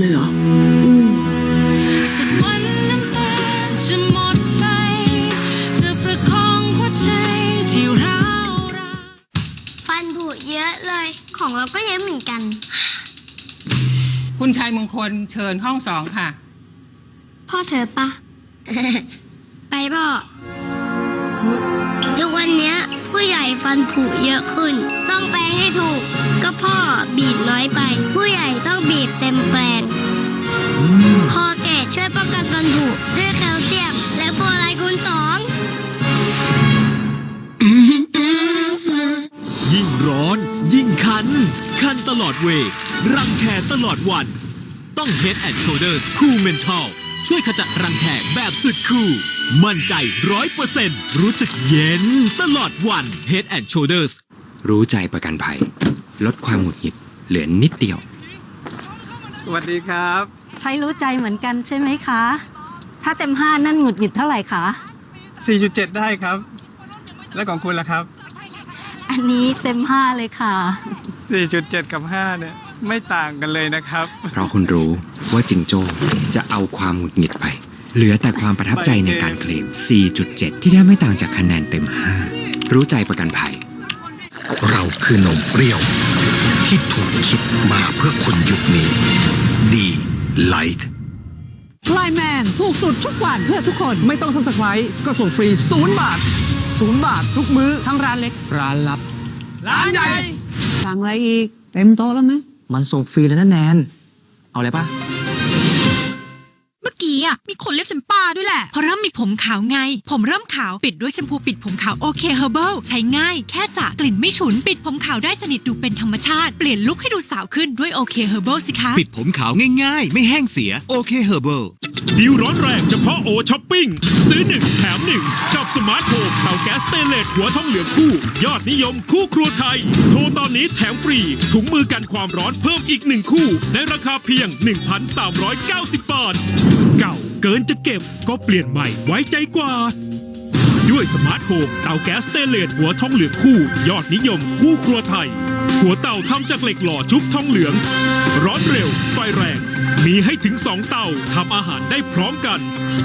เลยเหรออืมสักวันน้ำตาจะหมดไปจะประคองหัวใจที่ร้าวรานฟันผุเยอะเลย ของเราก็เยอะเหมือนกัน คุณชายมงคลเชิญห้องสองค่ะ พ่อเธอปะ ไปพ่อทุกวันเนี้ย ผู้ใหญ่ฟันผุเยอะขึ้น ต้องแปลงให้ถูก ก็พ่อบีบน้อยไป ผู้ใหญ่ต้อง เวย์รังแคตลอดวัน ต้อง Head and Shoulders Cool Mental ช่วยขจัดรังแคแบบสุดคูลมั่นใจร้อยเปอร์เซ็นต์รู้สึกเย็นตลอดวัน Head and Shoulders รู้ใจประกันภัย ลดความหงุดหงิดเหลือนิดเดียว สวัสดีครับ ใช้รู้ใจเหมือนกันใช่ไหมคะ ถ้าเต็มห้านั่นหงุดหงิดเท่าไหร่คะ 4.7 ได้ครับ แล้วของคุณล่ะครับ อันนี้เต็มห้าเลยค่ะ 4.7 กับ 5 เนี่ย ไม่ต่างกันเลยนะครับ เพราะคุณรู้ว่าจิงโจ้จะเอาความหงุดหงิดไป เหลือแต่ความประทับใจในการเคลม 4.7 ที่แทบไม่ต่างจากคะแนนเต็ม 5 รู้ใจประกันภัย เราคือนมเปรี้ยว ที่ถูกคิดมาเพื่อคนยุคนี้ ดีไลท์ไลแมนถูกสุดทุกวันเพื่อทุกคน ไม่ต้องซับสไครต์ก็ส่งฟรี 0 บาท 0 บาททุกมื้อทั้งร้านเล็ก ร้านลับ ร้านใหญ่ สั่งอะไรอีก เต็มโต๊ะแล้วไหมมันส่งฟรีแล้วนะแนน เอาเลยปะเมื่อกี้อะมีคนเรียกฉันป้าด้วยแหละ เพราะเริ่มมีผมขาวไง ผมเริ่มขาวปิดด้วยแชมพูปิดผมขาวโอเคเฮอร์เบิลใช้ง่ายแค่สระกลิ่นไม่ฉุน ปิดผมขาวได้สนิทดูเป็นธรรมชาติ เปลี่ยนลุคให้ดูสาวขึ้นด้วยโอเคเฮอร์เบิลสิคะ ปิดผมขาวง่ายๆ ไม่แห้งเสียโอเคเฮอร์เบิล ดิวร้อนแรงเฉพาะโอช้อปปิ้ง ซื้อ1แถม1กับสมาร์ทโฮมเตาแก๊สสเตเลสหัวทองเหลืองคู่ ยอดนิยมคู่ครัวไทย โทรตอนนี้แถมฟรี ถุงมือกันความร้อนเพิ่มอีก1คู่ ในราคาเพียง 1,390 บาท เก่าเกินจะเก็บก็เปลี่ยนใหม่ไว้ใจกว่า ด้วยสมาร์ทโฮมเตาแก๊สสเตเลตหัวทองเหลืองคู่ ยอดนิยมคู่ครัวไทย หัวเตาทำจากเหล็กหล่อชุบทองเหลือง ร้อนเร็ว ไฟแรง มีให้ถึง 2 เตาทำอาหารได้พร้อมกัน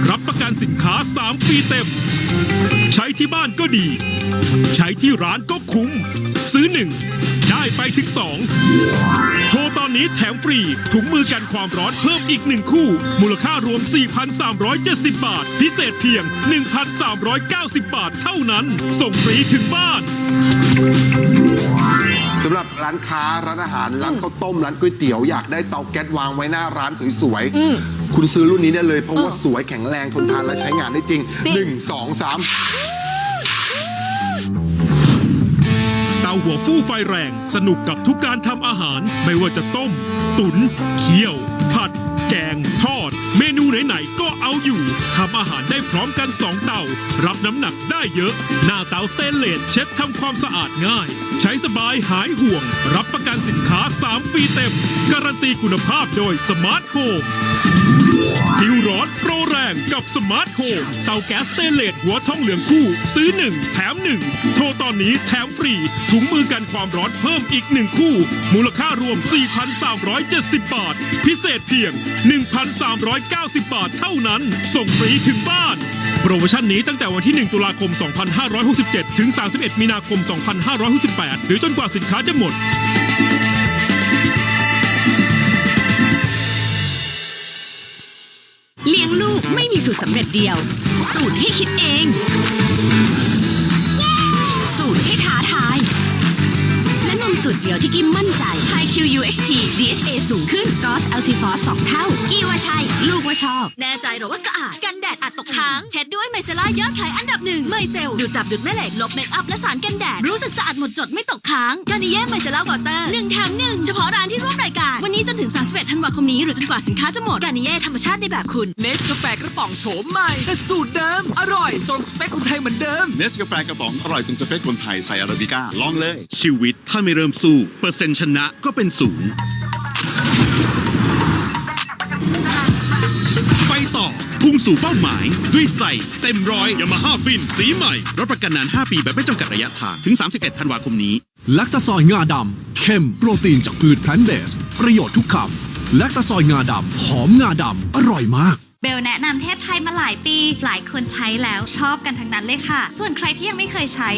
รับประกันสินค้า 3 ปีเต็ม ใช้ที่บ้านก็ดี ใช้ที่ร้านก็คุ้ม ซื้อ1ได้ไปถึง2โทรตอนนี้แถมฟรีถุงมือกันความร้อนเพิ่มอีก1คู่ มูลค่ารวม 4,370 บาท พิเศษเพียง 1,390 บาทเท่านั้น ส่งฟรีถึงบ้านสำหรับร้านค้าร้านอาหารร้านข้าวต้มร้านก๋วยเตี๋ยวอยากได้เตาแก๊สวางไว้หน้าร้านสวยๆ คุณซื้อรุ่นนี้ได้เลยเพราะว่าสวยแข็งแรงทนทานและใช้งานได้จริง1 2 3เตาหัวฟู่ไฟแรง สนุกกับทุกการทำอาหาร ไม่ว่าจะต้ม ตุนเคี่ยว ผัด แกง ทอด เมนูไหนๆก็เอาอยู่ทำอาหารได้พร้อมกัน 2 เตา รับน้ำหนักได้เยอะ หน้าเตาสเตนเลสเช็ดทำความสะอาดง่าย ใช้สบายหายห่วง รับประกันสินค้า 3 ปีเต็ม การันตีคุณภาพโดยสมาร์ทโฮมดิวร้อนโปรแรงกับสมาร์ทโฮมเตาแก๊สสเตนเลสหัวทองเหลืองคู่ ซื้อ 1 แถม 1 โทรตอนนี้แถมฟรี ถุงมือกันความร้อนเพิ่มอีก 1 คู่ มูลค่ารวม 4,370 บาท พิเศษเพียง1,390 บาทเท่านั้น ส่งฟรีถึงบ้าน โปรโมชั่นนี้ตั้งแต่วันที่ 1 ตุลาคม 2567 ถึง 31 มีนาคม 2568 หรือจนกว่าสินค้าจะหมด เลี้ยงลูกไม่มีสูตรสำเร็จเดียว สูตรให้คิดเอง สูตรให้ท้าทาย และนมสูตรเดียวที่กิมมั่นใจ UHT DHA สูงขึ้น g o s l c f o s 2เท่า กี่ว่าใช่ ลูกว่าชอบ แน่ใจหรอว่าสะอาด กันแดดอัดตกค้าง เช็ดด้วยไมเซล่ายอดขายอันดับหนึ่งไมเซลดูดจับดูดแม่เหล็กลบเมคอัพและสารกันแดด รู้สึกสะอาดหมดจดไม่ตกค้างกานิเย่ไมเซล่าวอเตอร์หนึ่งแถมหนึ่งเฉพาะร้านที่ร่วมรายการ วันนี้จนถึง31ธันวาคมนี้หรือจนกว่าสินค้าจะหมดกานิเย่ธรรมชาติในแบบคุณเนสกาแฟกระป๋องโฉมใหม่แต่สูตรเดิมอร่อยตรงสเปคคนไทยเหมือนเดิมเนสกาแฟกระป๋องอร่อยจนจะเป็นคนไทยใส่อาราบิก้าลองเลยชีวิตถ้าไม่เริ่มสู้เปอร์เซ็นต์ชนะก็เป็นศูนย์ไปต่อพุ่งสู่เป้าหมาย ด้วยใจเต็มร้อยยามาฮ่าฟินสีใหม่ รับประกันนาน 5 ปีแบบไม่จำกัดระยะทาง ถึง 31 ธันวาคมนี้ลักตะซอยงาดำเข้มโปรตีนจากพืชแพลนเบส ประโยชน์ทุกคำและตะซอยงาดำหอมงาดำอร่อยมาก เบลแนะนำเทพไทยมาหลายปี หลายคนใช้แล้วชอบกันทั้งนั้นเลยค่ะ ส่วนใครที่ยังไม่เคยใช้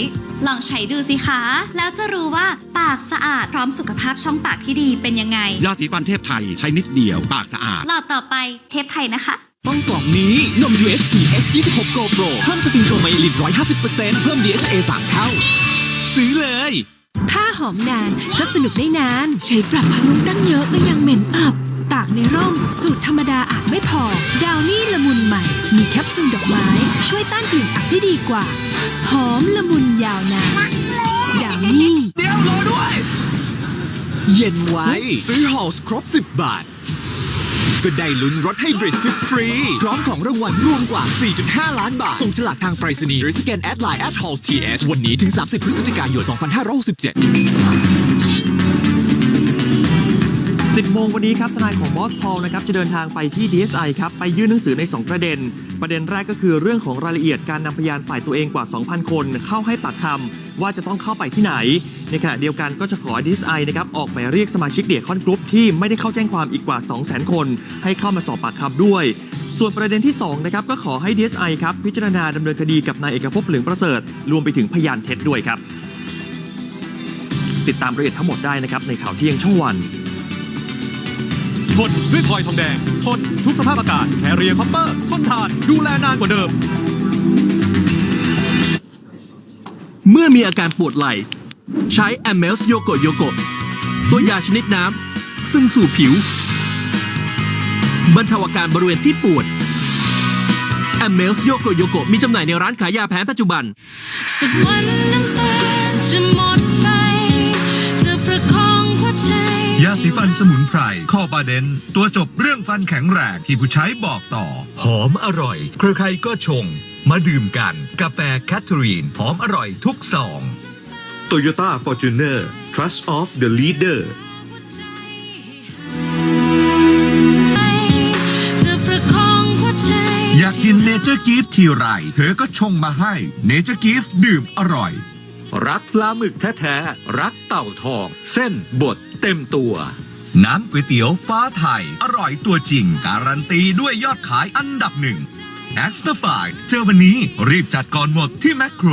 ลองใช้ดูสิคะ แล้วจะรู้ว่าปากสะอาดพร้อมสุขภาพช่องปากที่ดีเป็นยังไง ยาสีฟันเทพไทยใช้นิดเดียวปากสะอาด หลอดต่อไปเทพไทยนะคะ ต้องกล่องนี้นม UHT S26 Go Pro เพิ่มสฟิงโกไมลิน150%เพิ่ม DHA 3 เท่า ซื้อเลยถ้าหอมนานก็สนุกได้นาน ใช้ปรับผ้านุ่มตั้งเยอะก็ยังเหม็นอับ ตากในร่ม สูตรธรรมดาอาจไม่พอ ดาวนี่ละมุนใหม่ มีแคปซูลดอกไม้ ช่วยต้านกลิ่นอับได้ดีกว่า หอมละมุนยาวนานดาวนี่เดี๋ยวรอด้วย เย็นไว้ ซื้อฮอลส์ครบ 10 บาท ก็ได้ลุ้นรถให้บริดฟรีๆพร้อมของรางวัลรวมกว่า 4.5 ล้านบาท ส่งฉลากทางไปรษณีย์หรือสแกนแอดไลน์แอด Halls TH วันนี้ถึง 30 พฤศจิกายน 2567 10 โมงวันนี้ครับทนายของบอสพอลนะครับจะเดินทางไปที่ DSI ครับไปยื่นหนังสือใน 2 ประเด็น ประเด็นแรกก็คือเรื่องของรายละเอียดการนำพยานฝ่ายตัวเองกว่า 2,000 คน เข้าให้ปากคำว่าจะต้องเข้าไปที่ไหน ในขณะเดียวกันก็จะขอ DSI นะครับออกหมายเรียกสมาชิกเดียคอนกรุ๊ปที่ไม่ได้เข้าแจ้งความอีกกว่า 200,000 คน ให้เข้ามาสอบปากคำด้วยส่วนประเด็นที่2นะครับก็ขอให้ DSI ครับพิจารณาดำเนินคดีกับนายเอกภพเหลืองประเสริฐ รวมไปถึงพยานเท็จด้วยครับ ติดตามรายละเอียดทั้งหมดได้นะครับในข่าวเที่ยงช่องวัน ทนด้วยพลอยทองแดง ทนทุกสภาพอากาศแคเรียคอปเปอร์ทนทานดูแลนานกว่าเดิม เมื่อมีอาการปวดไหล่ ใช้ a m e l s y o g o y o g o ตัวยาชนิดน้ำซึ่งสู่ผิว บรรเทาอาการบริเวณที่ปวด a m e l s y o g o y o g o มีจำหน่ายในร้านขายยาแผนปัจจุบัน สักวันน้ำตาจะหมด ยาสีฟันสมุนไพรคอบาเดน ตัวจบเรื่องฟันแข็งแรงที่ผู้ใช้บอกต่อ หอมอร่อย ใครๆก็ชง มาดื่มกัน กาแฟแคทเธอรีน หอมอร่อยทุกซอง Toyota Fortuner Trust of the Leader จะประคองหัวใจอยากกินเนเจอร์กีฟทีไร เธอก็ชงมาให้เนเจอร์กีฟดื่มอร่อย รักปลาหมึกแท้ ๆ รักเต่าทอง เส้นบด เต็มตัว น้ำก๋วยเตี๋ยวฟ้าไทย อร่อยตัวจริง การันตีด้วยยอดขายอันดับหนึ่งแอสเตอร์ไฟเจอวันนี้รีบจัดก่อนหมดที่แมคโคร